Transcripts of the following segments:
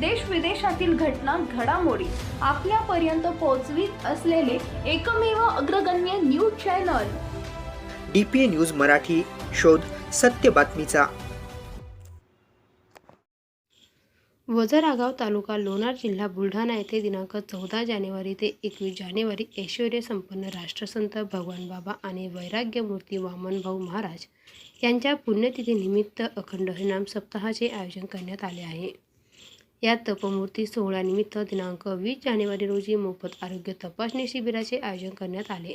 देश विदेशातील घटना घडामोडी आपल्यापर्यंत पोहोचवीत असलेले एकमेव अग्रगण्य news channel. D P A news Marathi शोध सत्य बातमीचा. वजरागाव तालुका लोणार जिल्हा बुलढाणा येथे दिनांक चौदा जानेवारी ते एकवीस जानेवारी ऐश्वर्य संपन्न राष्ट्रसंत भगवान बाबा आणि वैराग्यमूर्ती वामनभाऊ महाराज यांच्या पुण्यतिथीनिमित्त अखंड हरिनाम सप्ताहाचे आयोजन करण्यात आले आहे. या तपमूर्ती सोहळ्यानिमित्त दिनांक वीस जानेवारी रोजी मोफत आरोग्य तपासणी शिबिराचे आयोजन करण्यात आले.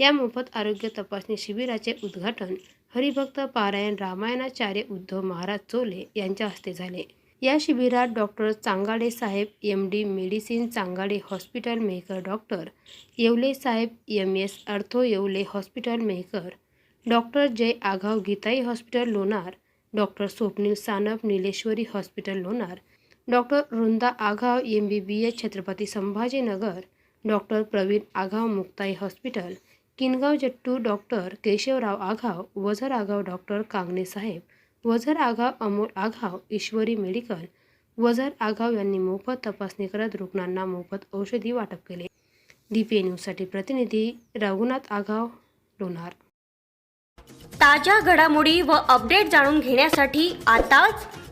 या मोफत आरोग्य तपासणी शिबिराचे उद्घाटन हरिभक्त पारायण रामायणाचार्य उद्धव महाराज चोले यांच्या हस्ते झाले. या शिबिरात डॉक्टर चांगाडे साहेब M D medicine Changade hospital Mehkar doctor Yewale साहेब M S ortho Yewale hospital Mehkar doctor Jay Aghav Gitai hospital Lonar doctor Swapnil Sanap Nileshwari hospital Lonar doctor Vrunda Aghav M B B S Chhatrapati Sambhajinagar doctor Pravin Aghav Muktai hospital Kingaon Jattu doctor Keshavrao Aghav Wazar Aghav doctor Kangane साहेब वझर Aghav Amol Aghav Ishwari medical वझर Aghav यांनी मोफत तपासणी करत रुग्णांना मोफत औषधी वाटप केले. D P न्यूजसाठी प्रतिनिधी रघुनाथ आघाव लोणार. ताज्या घडामोडी व अपडेट जाणून घेण्यासाठी आताच